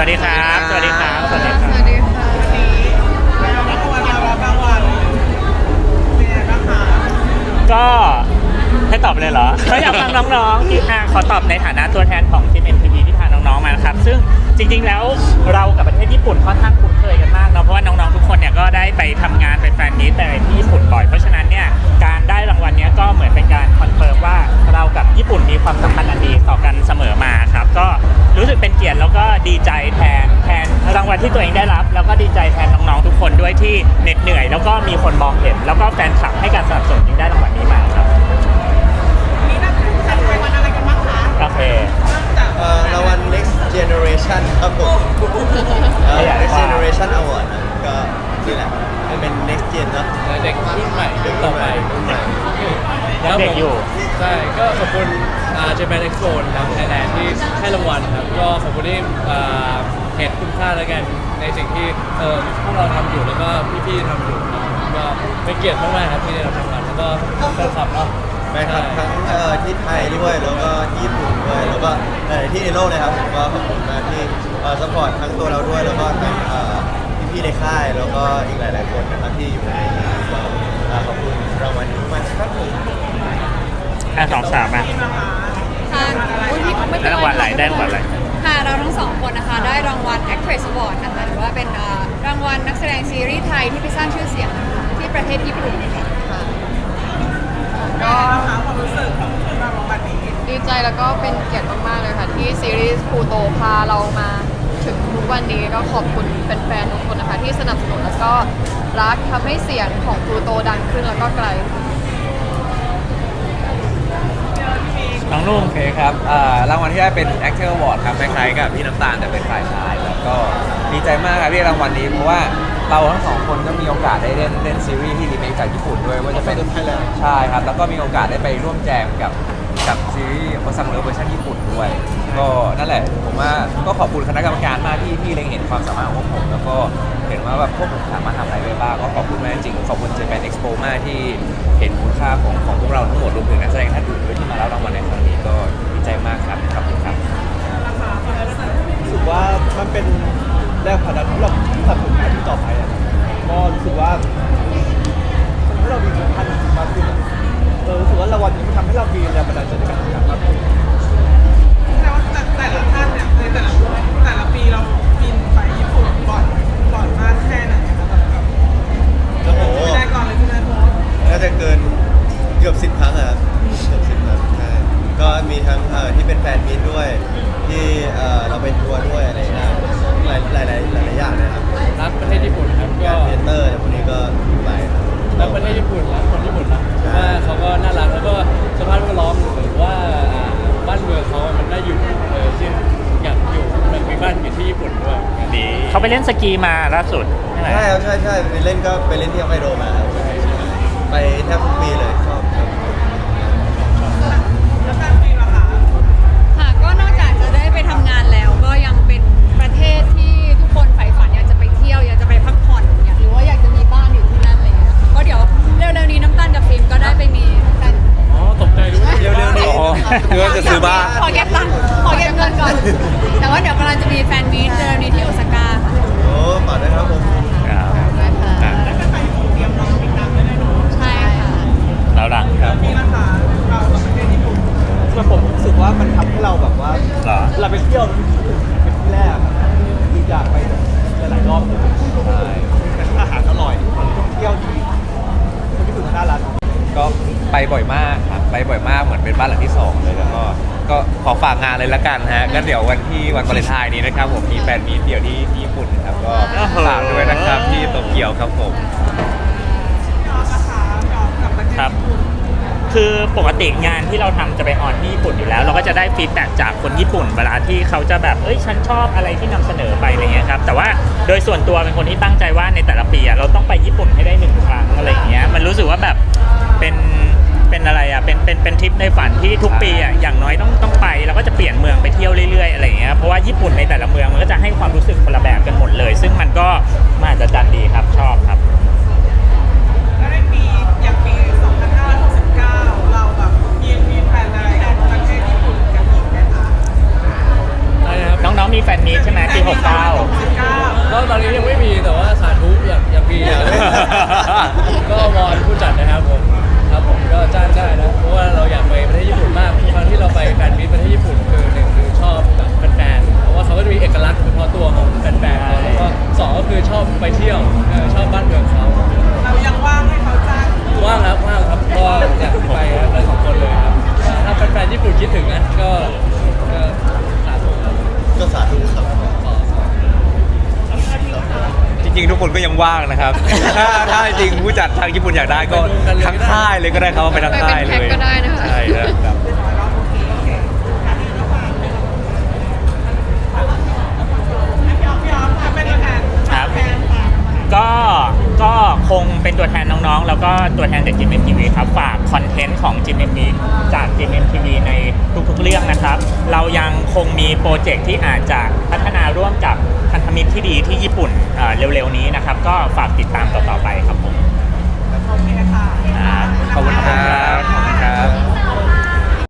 สวัสดีครับ สวัสดีครับ สวัสดีคสรับวัสดีค่ะก็ให้ตอบเลยเหรอก็อยากฟังน้องๆที่อะขอตอบในฐานะตัวแทนของทีม NTV ที่พาน้องๆมานะครับ ซึ่งจริงๆแล้วเรากับประเทศญี่ปุ่นค่อนข้างคุ้นเคยกันมากเนาะเพราะว่าน้องๆทุกคนเนี่ยก็ได้ไปทำงานไปแฟนมีตไปอะไรที่ญี่ปุ่นบ่อย เพราะฉะนั้นเนี่ยการได้รางวัลเนี้ยก็เหมือนเป็นการคอนเฟิร์มว่าเรากับญี่ปุ่นมีความสัมพันธ์อันดีต่อกันเสมอมาครับก็รู้ สึกเป็นเกียรติแล้วก็ดีใจแทนแทนรางวัลที่ตัวเองได้รับ แล้วก็ดีใจแทนน้องๆทุกคนด้วยที่เหน็ดเหนื่อย แล้วก็มีคนมองเห็น แล้วก็แฟนคลับให้การสนับสนุนจึงได้รางวัลนี้มาครับโอเคเอ่อรางวัล next generation ครับผมเอ่อ next generation award นะก็นี่แหละมันเป็น next gen เนอะเด็กรุ่นใหม่เด็กต่ต่ออไปไปรุ่นใหม่ยังเด็กอยู่ ใช่ก็ขอบคุณอ่า Japan Expo นะครับไทยแลนด์ที่ ให้รางวัลครับก็ขอบคุณที่อ่าเห็นคุณค่าแล้วกันในสิ่งที่เออพวกเราทำอยู่แล้วก็พี่ๆทำอยู่ครับก็เป็นเกียรติมากๆครับที่ได้รับรางวัลแล้วก็แฟนคลับเนาะ แฟนคลับทั้งเอ่อที่ไทยด้วยแล้วก็ที่ญี่ปุ่นด้วยแล้วก็หลายๆที่ในโลกเลยครับผมก็ขอบคุณมากที่เอ่อ support ทั้งตัวเราด้วย แล้วก็ทั้งเอ่อพี่ๆในค่ายแล้วก็อีกหลาย ๆ คนนะครับที่อยู่ในงานก็เอ่อขอบคุณรางวัลนี้มากครับผม อะสองสามอะ ค่ะอุ๊ยพี่ ไม่เป็นได้รางวัลอะไรได้รางวัลอะไร ค่ะเราทั้งสองคนนะคะ ได้รางวัล Actress Award นะคะหรือว่าเป็นเอ่อรางวัลนักแสดงซีรีส์ไทยที่ไปสร้างชื่อเสียงนะคะที่ประเทศญี่ปุ่นค่ะก็ดีใจแล้วก็เป็นเกียรติมากๆเลยค่ะ ที่ซีรีส์พูโตพาเรามาถึงทุกวันนี้ก็ขอบคุณแฟนๆทุกคนนะคะ ที่สนับสนุนแล้วก็รักทำให้เสียงของพูโตดังขึ้นแล้วก็ไกลน้ องนุ่มโอเคครับอ่ารางวัลที่ได้เป็น Actor Award ครับคล้ายๆกับพี่น้ำตาลแต่เป็นฝ่ายชายครับก็ดีใจมากครับที่ได้รางวัลนี้เพราะว่าเราทั้งสองคนก็มีโอกาสได้เล่นเล่นซีรีส์ที่รีเมคจากญี่ปุ่นด้วยว่าจะเป็น Thailand ใช่ครับแล้วก็มีโอกาสได้ไปร่วมแจมกับ กับซีรีส์โอซังเลิฟเวอร์ชันญี่ปุ่นด้วย ก็นั่นแหละผมว่าก็ขอบคุณคณะกรรมการมากที่ที่เล็งเห็นความสามารถของพวกผม แล้วก็เห็นว่าแบบพวกผมสามารถทำอะไรได้บ้างก็ขอบคุณมากจริงขอบคุณ Japan Expo มากที่เห็นคุณค่าของของพวกเราทั้งหมดรวมถึงนักแสดงท่านอื่นด้วยที่มารับรางวัลในครั้งนี้ก็ดีใจมากครับขอบคุณครับรู้สึกว่ามันเป็นแรงผลักดันที่เราสนับสนุนงานที่ต่อไปอะก็รู้สึกว่าทำให้เรามีคุณค่ามากขึ้นอะเออ รู้สึกว่ารางวัลนี้มันทำให้เรามีแรงบันดาลใจในการทำงานมากขึ้นแต่ว่าแต่แต่ละท่านเนี่ยในแต่ละแต่ละปีเราบินไปญี่ปุ่นบ่อยบ่อยมากแค่ไหนครับแบบโอ้โหไม่ได้ก่อนเลยพี่นายโพสต์น่าจะเกินเกือบสิบครั้งอะครับเกือบสิบครั้งใช่ก็มีทั้งเอ่อที่เป็นแฟนมีตด้วย ที่เอ่อเราไปทัวร์ด้วยอะไรอย่างเงี้ยหลายหลายหลายหลายๆอย่างนะครับ รักประเทศญี่ปุ่นครับก็งานเทเตอร์แต่พวกนี้ก็ไปครับรักประเทศญี่ปุ่นรักคนญี่ปุ่นนะ เพราะว่าเขาก็น่ารักแล้วก็สภาพแวดล้อมหรือว่าอ่าบ้านเมืองเขามันน่าอยู่เออที่อยากอยู่มันมีบ้านอยู่ที่ญี่ปุ่นด้วยดีเขาไปเล่นสกีมาล่าสุดใช่ไหมใช่ครับใช่ใช่ไปเล่นก็ไปเล่นที่ฮอกไกโดมาครับไปแทบทุกปีเลย วๆนี้อ๋อเดี๋ยวจะซื้อบ้าน ขอเก็บตังค์ขอเก็บเงินก่อน แต่ว่าเดี๋ยวกำลังจะมีแฟนมีตเร็วๆนี้ที่โอซาก้าค่ะโอ้ฝากด้วยครับผมครับค่ะไปญี่ปุ่นเตรียมรอติดตามได้เลยเนาะใช่ค่ะแล้วล่ะครับปีละคะเรากับประเทศญี่ปุ่นส่วนผมรู้สึกว่ามันทำให้เราแบบว่าเหรอ เราไปเที่ยวเป็นที่แรกอะคืออยากไปหลายๆรอบเลยใช่อาหารอร่อยท่องเที่ยวดีคนญี่ปุ่นน่ารัก ก็ไปบ่อยมากครับไปบ่อยมากเหมือนเป็นบ้านหลังที่สองเลยแล้วก็ก็ข อฝากงานเลยละกันฮะก็เดี๋ยววันที่วันวาเลนไทน์นี้นะครับผมมีแฟนมีตเดี่ยวที่ที่ญี่ปุ่นครับก็ฝากด้วยนะครับที่โตเกียวครับผมยอดนะคะยอดกับประเทศครับญี่ปุ่นคือปกติงานที่เราทำจะไปออนที่ญี่ปุ่นอยู่แล้ว เราก็จะได้ฟีดแบ็กจากคนญี่ปุ่น เวลาที่เขาจะแบบเอ้ยฉันชอบอะไรที่นำเสนอไปอะไรเงี้ยครับแต่ว่าโดยส่วนตัวเป็นคนที่ตั้งใจว่าในแต่ละปีอะเราต้องไปญี่ปุ่นให้ได้หนึ่งครั้งอะไรอย่างเงี้ยมันรู้สึกว่าแบบเป็น เป็นอะไรอะเป็นเป็นเป็นทริปในฝันที่ทุกปีอะอย่างน้อยต้องต้องไปแล้วก็จะเปลี่ยนเมืองไปเที่ยวเรื่อยๆอะไรอย่างเงี้ยเพราะว่าญี่ปุ่นในแต่ละเมืองมันก็จะให้ความรู้สึกคนละแบบกันหมดเลย ซึ่งมันก็มหัศจรรย์ดีครับชอบครับ แล้วในปีอย่างปี 2569 เราแบบมีมีแผนอะไรกับประเทศญี่ปุ่นกันอีกไหมคะอะไรนะครับน้องๆมีแฟนมีตใช่ไหมปี69 ก็ตอนนี้ยังไม่มีแต่ว่าสาธุอยากอยากมีอยากเล่น ก็วอนผู้จัดนะครับผมครับผม ก็จ้างได้นะเพราะว่าเราอยากไปประเทศญี่ปุ่นมากทุกครั้งที่เราไปแฟนมิตรประเทศญี่ปุ่นคือหนึ่ง ริงๆ ทุกคนก็ยังว่างนะครับ ถ้าถ้าจริงผู้จัดทางญี่ปุ่นอยากได้ก็ทั้งค่ายเลยก็ได้ครับเอาไปทั้งค่ายเลยไปเป็นแพ็คก็ได้นะคะใช่ครับ ก็คงเป็นตัวแทนน้องๆ แล้วก็ตัวแทนจากจิมเอ็มทีวีครับ ฝากคอนเทนต์ของจิมเอ็มทีจากจิมเอ็มทีวีในทุกๆเรื่องนะครับ เรายังคงมีโปรเจกต์ที่อาจจะพัฒนาร่วมกับพันธมิตรที่ดีที่ญี่ปุ่นเร็วๆนี้นะครับ ก็ฝากติดตามต่อๆไปครับผมขอบคุณค่ะขอบคุณค่ะ